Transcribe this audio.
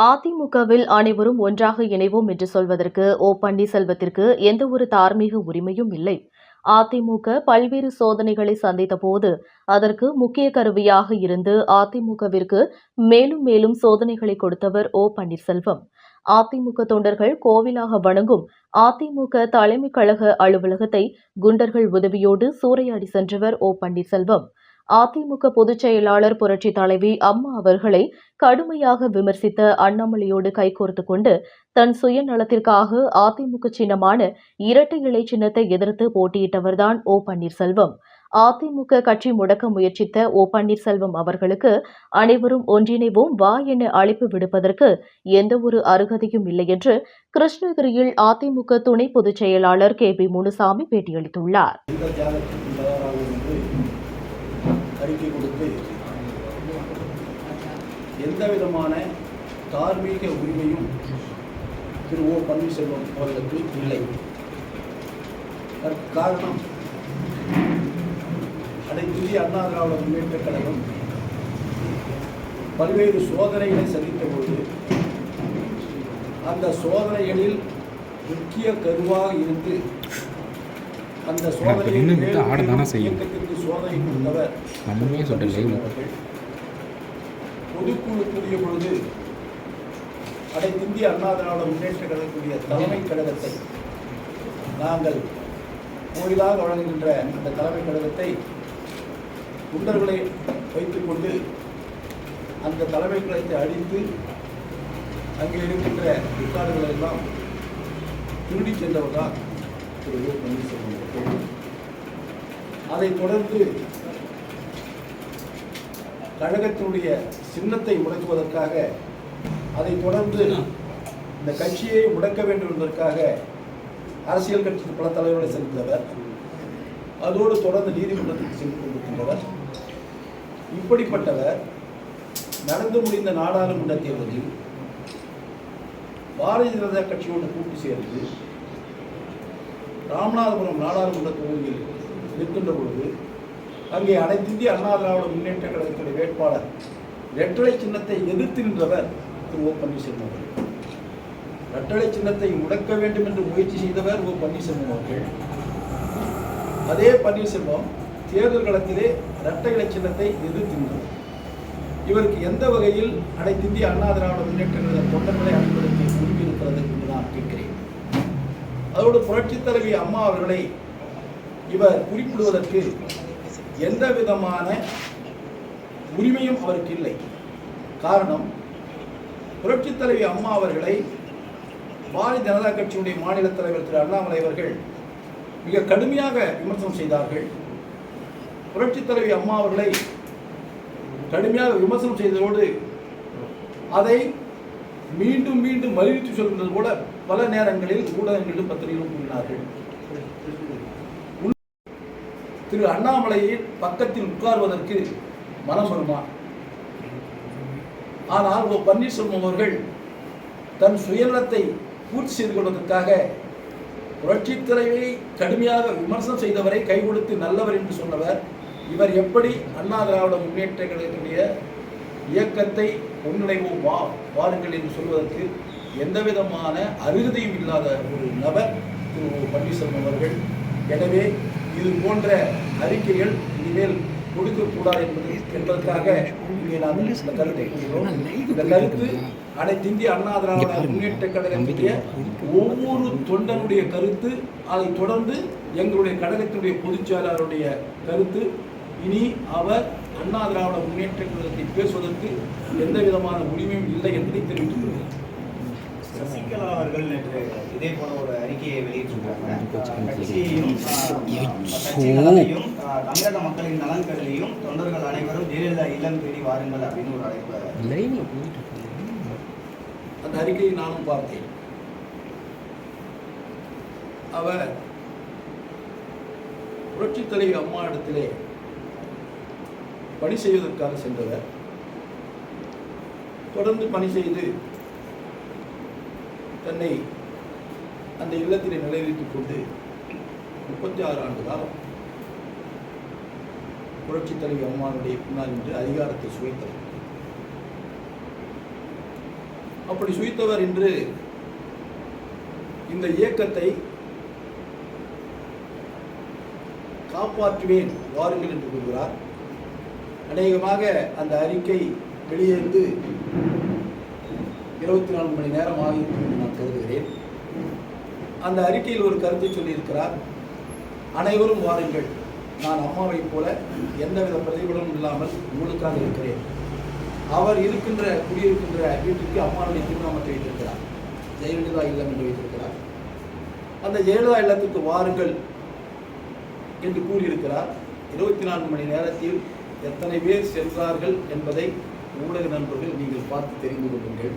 அதிமுகவில் அனைவரும் ஒன்றாக இணைவோம் என்று சொல்வதற்கு ஓ பன்னீர்செல்வத்திற்கு எந்த ஒரு தார்மீக உரிமையும் இல்லை. அதிமுக பல்வேறு சோதனைகளை சந்தித்தபோது அதற்கு முக்கிய கருவியாக இருந்து அதிமுகவிற்கு மேலும் மேலும் சோதனைகளை கொடுத்தவர் ஓ பன்னீர்செல்வம். அதிமுக தொண்டர்கள் கோவிலாக வணங்கும் அதிமுக தலைமை கழக அலுவலகத்தை குண்டர்கள் உதவியோடு சூறையாடி சென்றவர் ஓ பன்னீர்செல்வம். அதிமுக பொதுச் செயலாளர் புரட்சி தலைவி அம்மா அவர்களை கடுமையாக விமர்சித்த அண்ணாமலையோடு கைகோர்த்து கொண்டு தன் சுயநலத்திற்காக அதிமுக சின்னமான இரட்டை இலை சின்னத்தை எதிர்த்து போட்டியிட்டவர்தான் ஓ பன்னீர்செல்வம். அதிமுக கட்சி முடக்க முயற்சித்த ஓ பன்னீர்செல்வம் அவர்களுக்கு அனைவரும் ஒன்றிணைவோம் வா என அழைப்பு விடுப்பதற்கு எந்தவொரு அருகதையும் இல்லை என்று கிருஷ்ணகிரியில் அதிமுக துணை பொதுச் செயலாளர் கே பி முனுசாமி பேட்டியளித்துள்ளார் எந்த தியாகத்திற்கும் தயாராகும் என்று அறிக்கை கொடுத்து எந்த விதமான தார்மீக உரிமையும் திரு ஓ பன்னீர்செல்வம் அவர்களுக்கு இல்லை. காரணம் அனைத்து இந்திய அண்ணா திராவிட முன்னேற்ற கழகம் பல்வேறு சோதனைகளை சந்தித்த பொழுது அந்த சோதனைகளில் முக்கிய கருவாக இருந்து அந்த. இயக்கத்திற்கு சோதனை கொடுத்தவர் பொதுக்குழு கூடிய பொழுது அனைத்து இந்திய அண்ணா திராவிட முன்னேற்ற கழகத்துடைய தலைமை கழகத்தை நாங்கள் கோயிலாக வழங்குகின்ற அந்த தலைமை கழகத்தை குண்டர்களை வைத்துக்கொண்டு அந்த தலைமை கழகத்தை அழித்து அங்கே இருக்கின்ற ரெக்கார்டுகளை எல்லாம் திருடி சென்றவர் தான் திரு ஓ பன்னீர்செல்வம் அதைத் தொடர்ந்து கழகத்தினுடைய சின்னத்தை முடக்குவதற்காக அதைத் தொடர்ந்து இந்த கட்சியை முடக்க வேண்டும் என்பதற்காக அரசியல் கட்சி பல தலைவர்களை சந்தித்தவர் அதோடு தொடர்ந்து நீதிமன்றத்துக்கு சென்று கொண்டிருக்கின்றவர். இப்படிப்பட்டவர் நடந்து முடிந்த நாடாளுமன்ற தேர்தலில் பாரதிய ஜனதா கட்சியோடு கூட்டு சேர்ந்து ராமநாதபுரம் நாடாளுமன்ற தொகுதியில் நிற்கின்ற பொழுது அங்கே அனைத்திந்திய அண்ணா திராவிட முன்னேற்ற கழகத்துடைய வேட்பாளர் ரெட்டலை சின்னத்தை எதிர்த்து நின்றவர் திரு ஓ பன்னீர்செல்வம் அவர்கள். ரெட்டலை சின்னத்தை முடக்க வேண்டும் என்று முயற்சி செய்தவர் ஓ பன்னீர்செல்வம் அவர்கள். அதே பன்னீர்செல்வம் தேர்தல் களத்திலே இரட்டை இலை சின்னத்தை எதிர்த்து நின்றவர் இவருக்கு எந்த வகையில் அனைத்து இந்திய அண்ணா திராவிட முன்னேற்ற தொண்டர்களை அனுமதிக்க உரிமை இருக்கிறது என்று நான் கேட்கிறேன். அதோடு புரட்சித் தலைவி அம்மா அவர்களை இவர் குறிப்பிடுவதற்கு எந்த விதமான உரிமையும் அவருக்கு இல்லை காரணம் புரட்சித் தலைவி அம்மா அவர்களை பாரதிய ஜனதா கட்சியுடைய மாநில தலைவர் திரு அண்ணாமலை அவர்கள் மிக கடுமையாக விமர்சனம் செய்தார்கள். புரட்சித் தலைவி அம்மா அவர்களை கடுமையாக விமர்சனம் செய்ததோடு அதை மீண்டும் மீண்டும் வலியுறுத்தி சொல்கின்றது போல பல நேரங்களில் ஊடகங்களிலும் பத்திரிகையிலும் கூறினார்கள். திரு அண்ணாமலையின் பக்கத்தில் உட்கார்வதற்கு மனம் வருமா? ஆனால் ஓ பன்னீர்செல்வம் அவர்கள் தன் சுயநலத்தை பூர்த்தி செய்து கொள்வதற்காக புரட்சித் கடுமையாக விமர்சனம் செய்தவரை கை கொடுத்து நல்லவர் என்று சொன்னவர் இவர் எப்படி அண்ணா திராவிட முன்னேற்ற இயக்கத்தை ஒன்றிணைவோம் வா வாருங்கள் என்று சொல்வதற்கு எந்த விதமான அருகதையும் இல்லாத ஒரு நபர் திரு பன்னீர்செல்வம் அவர்கள். எனவே இது போன்ற அறிக்கைகள் இனிமேல் கொடுக்கக்கூடாது என்பது என்பதற்காக இங்கே நாம் இந்த கருத்தை கூறுகிறோம் இந்த கருத்து அனைத்து இந்திய அண்ணா திராவிட முன்னேற்ற கழகத்துடைய ஒவ்வொரு தொண்டனுடைய கருத்து அதைத் தொடர்ந்து எங்களுடைய கழகத்தினுடைய பொதுச் செயலாளருடைய கருத்து. இனி அவர் அண்ணா திராவிட முன்னேற்ற கழகத்தை பேசுவதற்கு எந்த விதமான உரிமையும் இல்லை என்பதை தெரிவித்துள்ளது சசிகலா அவர்கள் நேற்று இதே போல ஒரு அறிக்கையை வெளியிட்டிருக்காங்க தமிழக மக்களின் நலன் கருதியும் தொண்டர்கள் அனைவரும் ஜெயலலிதா இல்லம் தேடி வாருங்கள் அப்படின்னு ஒரு அழைப்பு. அந்த அறிக்கையை நானும் பார்த்தேன். அவர் புரட்சித் தலைவி அம்மா இடத்திலே பணி செய்வதற்காக சென்றவர். தொடர்ந்து பணி செய்து தன்னை அந்த இல்லத்திலே நிலைநிறுத்திக் கொண்டு முப்பத்தி ஆறு ஆண்டு காலம் புரட்சித் தலைவி அம்மானுடைய பின்னால் நின்று அதிகாரத்தை சுவைத்தவர். அப்படி சுயித்தவர் இன்று இந்த இயக்கத்தை காப்பாற்றுவேன் வாருங்கள் என்று கூறுகிறார். அநேகமாக அந்த அறிக்கை வெளியேந்து இருபத்தி நாலு மணி நேரம் ஆகியிருக்கும் என்று நான் கருதுகிறேன். அந்த அறிக்கையில் ஒரு கருத்தை சொல்லியிருக்கிறார். அனைவரும் வாருங்கள். நான் அம்மாவைப் போல எந்தவித பிரதிபலனும் இல்லாமல் உங்களுக்காக இருக்கிறேன். அவர் இருக்கின்ற குடியிருக்கின்ற வீட்டுக்கு அம்மாவுடைய திருநாமத்தை வைத்திருக்கிறார். ஜெயலலிதா இல்லம் என்று வைத்திருக்கிறார். அந்த ஜெயலலிதா இல்லத்துக்கு வாருங்கள் என்று கூறியிருக்கிறார். இருபத்தி நான்கு மணி நேரத்தில் எத்தனை பேர் சென்றார்கள் என்பதை ஊடக நண்பர்கள் நீங்கள் பார்த்து தெரிந்து கொள்ளுங்கள்.